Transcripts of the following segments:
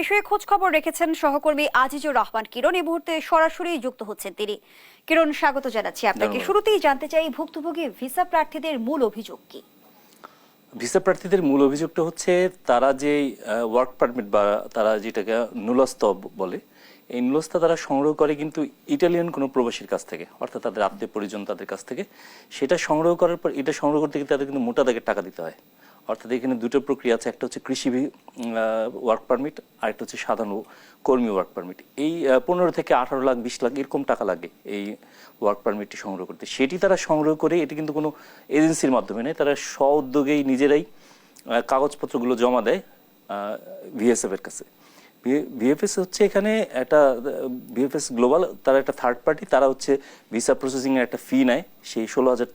বিষয়ে খোঁজ খবর রেখেছেন সহকর্মী আজিজুর রহমান। কিরণ এই মুহূর্তে সরাসরি যুক্ত হচ্ছেন তিনি। কিরণ স্বাগত জানাচ্ছি আপনাকে। শুরুতেই জানতে চাই ভুক্তভোগী ভিসা প্রার্থীদের মূল অভিযোগ কি? ভিসা প্রার্থীদের মূল অভিযোগটা হচ্ছে তারা যে ওয়ার্ক পারমিট বা তারা যেটাকে নুলস্ত বলে এই নুলস্তা তারা সংগ্রহ করে কিন্তু ইটালিয়ান কোনো প্রবাসীর কাছ থেকে অর্থাৎ তাদের আত্মীয় পরিজন তাদের কাছ থেকে। সেটা সংগ্রহ করার পর এটা সংগ্রহ করতে গিয়ে তাদের কিন্তু মোটা দাগের টাকা দিতে হয়। অর্থাৎ এখানে দুটো প্রক্রিয়া আছে, একটা হচ্ছে কৃষি ওয়ার্ক পারমিট আর একটা হচ্ছে সাধারণ কর্মী ওয়ার্ক পারমিট এই পনেরো থেকে আঠারো লাখ, বিশ লাখ এরকম টাকা লাগে এই ওয়ার্ক পারমিটটি সংগ্রহ করতে। সেটি তারা সংগ্রহ করে, এটি কিন্তু কোনো এজেন্সির মাধ্যমে নেই তারা স্ব উদ্যোগেই নিজেরাই কাগজপত্রগুলো জমা দেয় ভিএসএফ এর কাছে। ভিএফএস হচ্ছে এখানে একটা ভিএফএস গ্লোবাল তারা একটা থার্ড পার্টি তারা হচ্ছে ভিসা প্রসেসিং এর একটা ফি নেয়। সেই ষোলো হাজার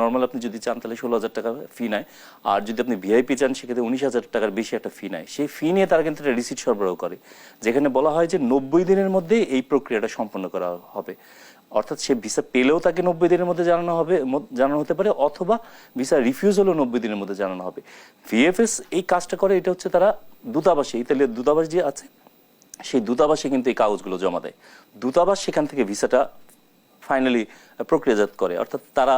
নর্মাল আপনি যদি চান তাহলে ষোলো হাজার টাকা ফি নেয়। আর যদি আপনি ভিআইপি চান, সেক্ষেত্রে উনিশ হাজার টাকার বেশি একটা ফি নেয়। সেই ফি নিয়ে তারা কিন্তু একটা রিসিট সরবরাহ করে। যেখানে বলা হয় যে নব্বই দিনের মধ্যে এই প্রক্রিয়াটা সম্পন্ন করা হবে। অর্থাৎ সে ভিসা পেলেও তাকে নব্বই দিনের মধ্যে জানানো হবে জানানো হতে পারে, অথবা ভিসা রিফিউজ হলেও নব্বই দিনের মধ্যে জানানো হবে। ভিএফএস এই কাজটা করে, এটা হচ্ছে তারা দূতাবাসে, ইতালির দূতাবাস যে আছে, সেই দূতাবাসে কিন্তু এই কাগজগুলো জমা দেয়। দূতাবাস সেখান থেকে ভিসাটা ফাইনালি প্রক্রিয়াজাত করে। অর্থাৎ তারা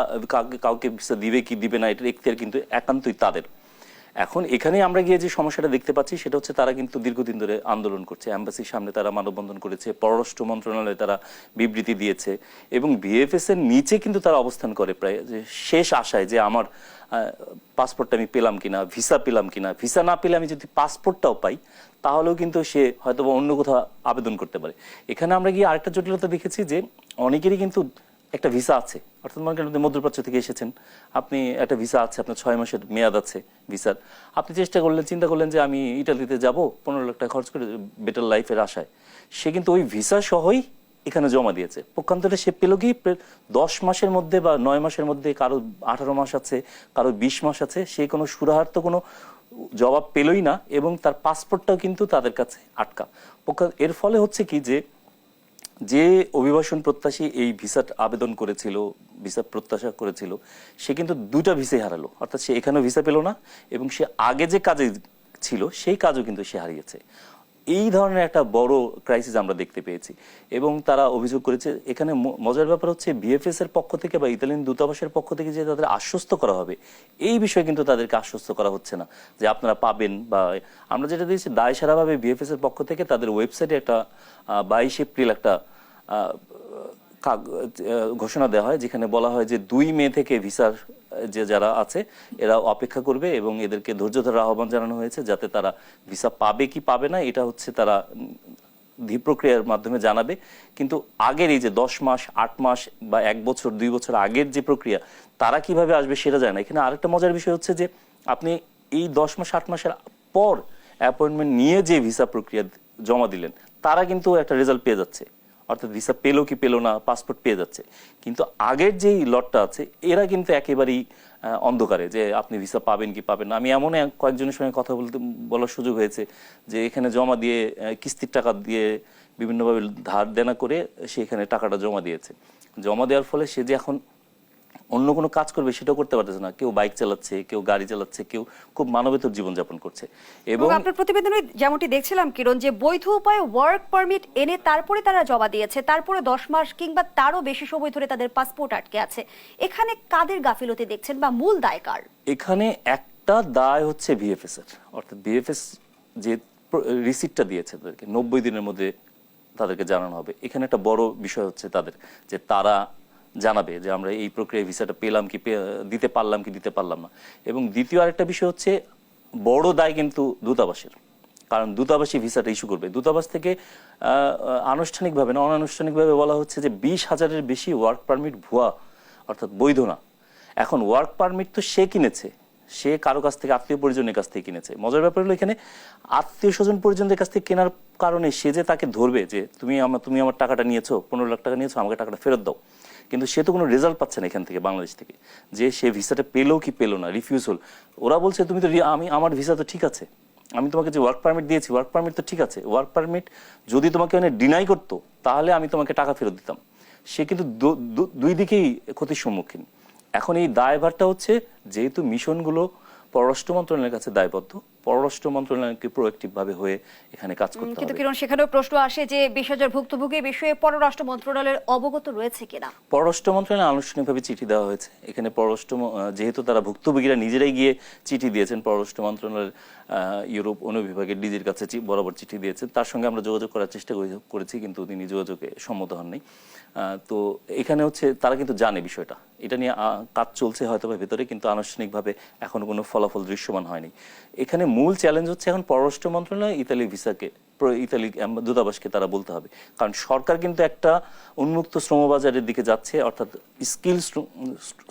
কাউকে ভিসা দিবে কি দিবে না, এটার এখতিয়ার কিন্তু একান্তই তাদের। এখন এখানে আমরা গিয়ে যে সমস্যাটা দেখতে পাচ্ছি, সেটা হচ্ছে তারা কিন্তু দীর্ঘদিন ধরে আন্দোলন করছে। অ্যাম্বাসির সামনে তারা মানববন্ধন করেছে, পররাষ্ট্র মন্ত্রণালয়ে তারা বিবৃতি দিয়েছে এবং বিএফএস এর নিচে কিন্তু তারা অবস্থান করে প্রায় যে শেষ আশায় যে আমার পাসপোর্টটা আমি পেলাম কিনা ভিসা পেলাম কিনা। ভিসা না পেলে আমি যদি পাসপোর্টটাও পাই, তাহলেও কিন্তু সে হয়তো অন্য কোথাও আবেদন করতে পারে। এখানে আমরা গিয়ে আরেকটা জটিলতা দেখেছি যে অনেকেরই কিন্তু একটা ভিসা আছে। অর্থাৎ মনে করেন আপনি মধ্যপ্রাচ্য থেকে এসেছেন, আপনি একটা ভিসা আছে, আপনার ছয় মাসের মেয়াদ আছে ভিসার আপনি চেষ্টা করলেন, চিন্তা করলেন যে আমি ইটালিতে যাব, পনেরো লাখ টাকা খরচ করে বেটার লাইফের আশায়। সে কিন্তু ওই ভিসা সহই এখানে জমা দিয়েছে। পক্ষান্তরে সে পেল কি? দশ মাসের মধ্যে বা নয় মাসের মধ্যে কারও আঠারো মাস আছে, কারও বিশ মাস আছে, সে কোনো সুরাহার তো কোনো জবাব পেলই না এবং তার পাসপোর্টটাও কিন্তু তাদের কাছে আটকা। পক্ষা এর ফলে হচ্ছে কি যে যে অভিবাসন প্রত্যাশী এই ভিসা আবেদন করেছিল ভিসা প্রত্যাশা করেছিল, সে কিন্তু দুটা ভিসাই হারালো। অর্থাৎ সে এখানেও ভিসা পেল না এবং সে আগে যে কাজে ছিল, সেই কাজও কিন্তু সে হারিয়েছে। এই ধরনের একটা বড় ক্রাইসিস আমরা দেখতে পেয়েছি। এবং তারা অভিযোগ করেছে, এখানে মজার ব্যাপার হচ্ছে বিএফএস এর পক্ষ থেকে বা ইতালিয়ান দূতাবাসের পক্ষ থেকে যে তাদের আশ্বস্ত করা হবে, এই বিষয়ে কিন্তু তাদেরকে আশ্বস্ত করা হচ্ছে না। যে আপনারা পাবেন বা আমরা যেটা দিয়েছি দায় সারাভাবে বিএফএস এর পক্ষ থেকে তাদের ওয়েবসাইটে একটা বাইশ এপ্রিল একটা ঘোষণা দেওয়া হয়, যেখানে বলা হয় যে দুই মে থেকে ভিসার যে যারা আছে এরা অপেক্ষা করবে এবং এদেরকে ধৈর্য ধরার আহ্বান জানানো হয়েছে যাতে তারা ভিসা পাবে কি পাবে না, এটা হচ্ছে তারা ধী প্রক্রিয়ার মাধ্যমে জানাবে। কিন্তু আগের এই যে দশ মাস, আট মাস বা এক বছর, দুই বছর আগের যে প্রক্রিয়া, তারা কীভাবে আসবে সেটা জানে এখানে আরেকটা মজার বিষয় হচ্ছে যে আপনি এই দশ মাস, আট মাসের পর অ্যাপয়েন্টমেন্ট নিয়ে যে ভিসা প্রক্রিয়া জমা দিলেন, তারা কিন্তু একটা রেজাল্ট পেয়ে যাচ্ছে। অর্থাৎ ভিসা পেল কি পেল না পাসপোর্ট পেয়ে যাচ্ছে। কিন্তু আগের যেই লটটা আছে, এরা কিন্তু একেবারেই অন্ধকারে যে আপনি ভিসা পাবেন কি পাবেন না। আমি এমন কয়েকজনের সঙ্গে কথা বলতে, বলার সুযোগ হয়েছে যে এখানে জমা দিয়ে কিস্তির টাকা দিয়ে বিভিন্নভাবে ধার দেনা করে সে এখানে টাকাটা জমা দিয়েছে। জমা দেওয়ার ফলে সে যে এখন অন্য কোনো কাজ করবে সেটাও করতে পারতেছে না। কেউ বাইক চালাচ্ছে কেউ গাড়ি চালাচ্ছে কেউ খুব মানবেতর জীবনযাপন করছে। এবং আপনার প্রতিবেদনে যেমনটি দেখছিলাম কিরণ যে বৈধ উপায়ে ওয়ার্ক পারমিট এনে তারপরে তারা জমা দিয়েছে তারপরে দশ মাস কিংবা তারও বেশি সময় ধরে তাদের পাসপোর্ট আটকে আছে। এখানে কাদের গাফিলতি দেখছেন বা মূল দায় কার? এখানে একটা দায় হচ্ছে ভিএফএস এর। অর্থাৎ ভিএফএস যে রিসিপ্টটা দিয়েছে তাদেরকে নব্বই দিনের মধ্যে তাদেরকে জানানো হবে। এখানে একটা বড় বিষয় হচ্ছে তাদের যে তারা জানাবে যে আমরা এই প্রক্রিয়ায় ভিসাটা পেলাম কি দিতে পারলাম কি, দিতে পারলাম না। এবং দ্বিতীয় আরেকটা বিষয় হচ্ছে, বড় দায় কিন্তু দূতাবাসের। কারণ দূতাবাসী ভিসাটা ইস্যু করবে। দূতাবাস থেকে আনুষ্ঠানিকভাবে না, অনানুষ্ঠানিকভাবে বলা হচ্ছে যে বিশ হাজারের বেশি ওয়ার্ক পারমিট ভুয়া, অর্থাৎ বৈধ না। এখন ওয়ার্ক পারমিট তো সে কিনেছে। সে কারও কাছ থেকে, আত্মীয় পরিজনের কাছ থেকে কিনেছে। মজার ব্যাপার হলো এখানে, আত্মীয় স্বজন পরিজনদের কাছ থেকে কেনার কারণে সে যে তাকে ধরবে যে, তুমি আমার তুমি আমার টাকাটা নিয়েছো, পনেরো লাখ টাকা নিয়েছো, আমাকে টাকাটা ফেরত দাও। কিন্তু সে তো কোনো রেজাল্ট পাচ্ছে না এখান থেকে বাংলাদেশ থেকে। যে সে ভিসাটা পেল কি পেল না রিফিউজ হল। ওরা বলছে, তুমি তো আমি, আমার ভিসা তো ঠিক আছে। আমি তোমাকে যে ওয়ার্ক পারমিট দিয়েছি ওয়ার্ক পারমিট তো ঠিক আছে। ওয়ার্ক পারমিট যদি তোমাকে মানে ডিনাই করতো, তাহলে আমি তোমাকে টাকা ফেরত দিতাম। সে কিন্তু দুই দিকেই ক্ষতির সম্মুখীন। এখন এই দায়ভারটা হচ্ছে, যেহেতু মিশনগুলো পররাষ্ট্র মন্ত্রণালয়ের কাছে দায়বদ্ধ পররাষ্ট্র মন্ত্রণালয়কে প্রোয়েক্টিভ ভাবে হয়ে এখানে কাজ করতে হবে? কিন্তু কিরণ সেখানেও প্রশ্ন আসে যে বিশ হাজার ভুক্তভোগী বিষয়ে পররাষ্ট্র মন্ত্রণালয়ের অবগত রয়েছে কিনা? পররাষ্ট্র মন্ত্রণালয়ে আনুষ্ঠানিকভাবে চিঠি দেওয়া হয়েছে। এখানে পররাষ্ট্র যেহেতু তারা ভুক্তভোগীরা নিজেরাই গিয়ে চিঠি দিয়েছেন পররাষ্ট্র মন্ত্রণালয়ের ইউরোপ অনুবিভাগের ডিজির কাছে বরাবর চিঠি দিয়েছেন। তার সঙ্গে আমরা যোগাযোগ করার চেষ্টা করেছি কিন্তু তিনি যোগাযোগে সম্মত হননি। তো এখানে হচ্ছে তারা কিন্তু জানে বিষয়টা। এটা নিয়ে কাজ চলছে হয়তো ভেতরে কিন্তু আনুষ্ঠানিকভাবে এখনও কোনো ফলাফল দৃশ্যমান হয়নি। এখানে মূল চ্যালেঞ্জ হচ্ছে এখন পররাষ্ট্র মন্ত্রণালয় ইতালি ভিসাকে ইতালি দূতাবাসকে তারা বলতে হবে। কারণ সরকার কিন্তু একটা উন্মুক্ত শ্রমবাজারের দিকে যাচ্ছে, অর্থাৎ স্কিল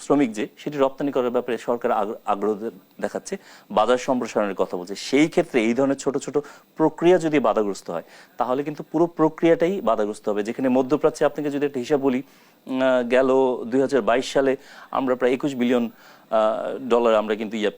শ্রমিক যে, সেটি রপ্তানি করার ব্যাপারে সরকার আগ্র- আগ্রহ দেখাচ্ছে, বাজার সম্প্রসারণের কথা বলছে। সেই ক্ষেত্রে এই ধরনের ছোট ছোট প্রক্রিয়া যদি বাধাগ্রস্ত হয়, তাহলে কিন্তু পুরো প্রক্রিয়াটাই বাধাগ্রস্ত হবে। যেখানে মধ্যপ্রাচ্যে আপনাকে যদি একটা হিসাব বলি গেল দুই হাজার বাইশ সালে আমরা প্রায় একুশ বিলিয়ন ডলার আমরা কিন্তু ইয়ে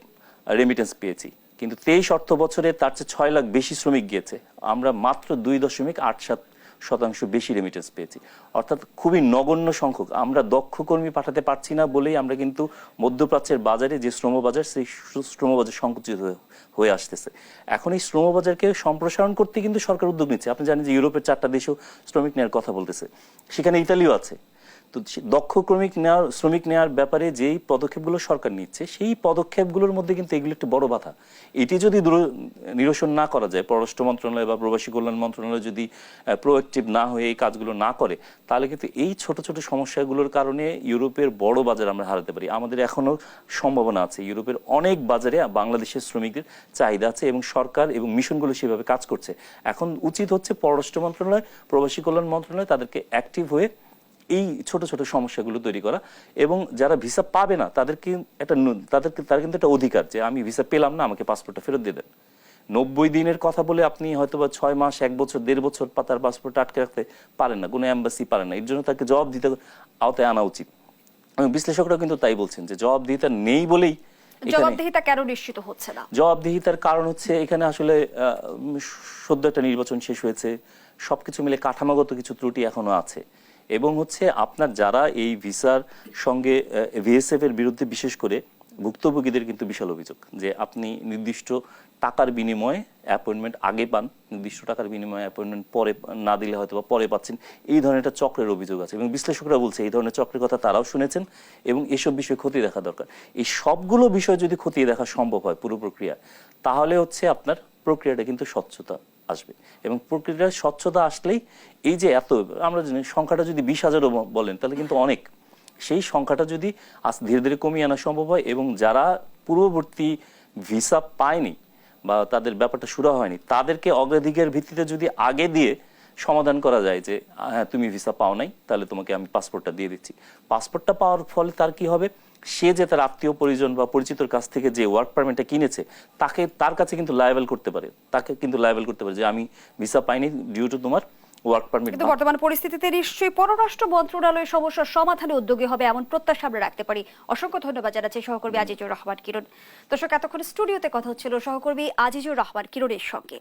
রেমিটেন্স পেয়েছি। কিন্তু তেইশ অর্থ বছরে তার চেয়ে ছয় লাখ বেশি শ্রমিক গিয়েছে। আমরা মাত্র দুই দশমিক আট সাত শতাংশ বেশি রেমিটেন্স পেয়েছি। অর্থাৎ খুবই নগণ্য সংখ্যক। আমরা দক্ষ কর্মী পাঠাতে পারছি না বলেই আমরা কিন্তু মধ্যপ্রাচ্যের বাজারে যে শ্রমবাজার, সেই শ্র- শ্রমবাজার সংকুচিত হয়ে আসতেছে। এখন এই শ্রমবাজারকে সম্প্রসারণ করতে কিন্তু সরকার উদ্যোগ নিচ্ছে। আপনি জানেন যে ইউরোপের চারটা দেশেও শ্রমিক নেওয়ার কথা বলতেছে। সেখানে ইতালিও আছে। তো দক্ষ ক্রমিক নেওয়ার, শ্রমিক নেওয়ার ব্যাপারে যেই পদক্ষেপগুলো সরকার নিচ্ছে, সেই পদক্ষেপগুলোর মধ্যে কিন্তু এগুলো একটি বড় বাধা। এটি যদি দূর- নিরসন না করা যায়, পররাষ্ট্র মন্ত্রণালয় বা প্রবাসী কল্যাণ মন্ত্রণালয় যদি প্রোয়েক্টিভ না হয়ে এই কাজগুলো না করে, তাহলে কিন্তু এই ছোট ছোট সমস্যাগুলোর কারণে ইউরোপের বড় বাজার আমরা হারাতে পারি। আমাদের এখনও সম্ভাবনা আছে, ইউরোপের অনেক বাজারে বাংলাদেশের শ্রমিকদের চাহিদা আছে এবং সরকার এবং মিশনগুলো সেভাবে কাজ করছে। এখন উচিত হচ্ছে পররাষ্ট্র মন্ত্রণালয়, প্রবাসী কল্যাণ মন্ত্রণালয় তাদেরকে অ্যাক্টিভ হয়ে এই ছোট ছোট সমস্যাগুলো তৈরি করা এবং যারা ভিসা পাবে না তাদেরকে একটা তাদেরকে তার কিন্তু একটা অধিকার যে আমি ভিসা পেলাম না আমাকে পাসপোর্টটা ফেরত দিয়ে দেন। নব্বই দিনের কথা বলে আপনি হয়তো বা ছয় মাস এক বছর দেড় বছর তার পাসপোর্ট আটকে রাখতে পারেন না কোনো অ্যাম্বাসি পারেন না। এর জন্য তাকে জবাব দিতে আওতায় আনা উচিত। এবং বিশ্লেষকরা কিন্তু তাই বলছেন যে জবাব দিতে নেই বলেই জবাবদিহিতা কেন নিশ্চিত হচ্ছে না? জবাবদিহিতার কারণ হচ্ছে এখানে আসলে সদ্য একটা নির্বাচন শেষ হয়েছে সবকিছু মিলে কাঠামোগত কিছু ত্রুটি এখনও আছে। এবং হচ্ছে আপনার যারা এই ভিসার সঙ্গে ভিএসএফ এর বিরুদ্ধে বিশেষ করে ভুক্তভোগীদের কিন্তু বিশাল অভিযোগ যে আপনি নির্দিষ্ট টাকার বিনিময়ে অ্যাপয়েন্টমেন্ট আগে পান, নির্দিষ্ট টাকার বিনিময়ে অ্যাপয়েন্টমেন্ট পরে না দিলে হয়তো বা পরে পাচ্ছেন। এই ধরনের একটা চক্রের অভিযোগ আছে এবং বিশ্লেষকরা বলছে এই ধরনের চক্রের কথা তারাও শুনেছেন এবং এসব বিষয়ে খতিয়ে দেখা দরকার। এই সবগুলো বিষয় যদি খতিয়ে দেখা সম্ভব হয় পুরো প্রক্রিয়া তাহলে হচ্ছে আপনার প্রক্রিয়াটা কিন্তু স্বচ্ছতা আসবে। এবং প্রক্রিয়ার স্বচ্ছতা আসলেই এই যে এত, আমরা জানি সংখ্যাটা যদি বিশ হাজারও বলেন, তাহলে কিন্তু অনেক। সেই সংখ্যাটা যদি আজ ধীরে ধীরে কমিয়ে আনা সম্ভব হয় এবং যারা পূর্ববর্তী ভিসা পায়নি বা তাদের ব্যাপারটা শুরু হয়নি, তাদেরকে অগ্রাধিকার ভিত্তিতে যদি আগে দিয়ে সমাধান করা যায় যে হ্যাঁ তুমি ভিসা পাও নাই, তাহলে তোমাকে আমি পাসপোর্টটা দিয়ে দিচ্ছি। পাসপোর্টটা পাওয়ার ফলে তার কি হবে? সে যে তার আত্মীয় পরিজন বা পরিচিতর কাছ থেকে যে ওয়ার্ক পারমিটটা কিনেছে তাকে তার কাছে কিন্তু লায়াবেল করতে পারে। তাকে কিন্তু লায়াবেল করতে পারে যে আমি ভিসা পাইনি ডিউ টু তোমার ওয়ার্ক পারমিট কিন্তু বর্তমান পরিস্থিতিতে নিশ্চয়ই পররাষ্ট্র মন্ত্রণালয় সমস্যার সমাধানে উদ্যোগী হবে এমন প্রত্যাশা আমরা রাখতে পারি। অসংখ্য ধন্যবাদ জানাচ্ছি সহকর্মী আজিজুর রহমান কিরণ। দর্শক এতক্ষণ স্টুডিওতে কথা হচ্ছিল সহকর্মী আজিজুর রহমান কিরণের সঙ্গে।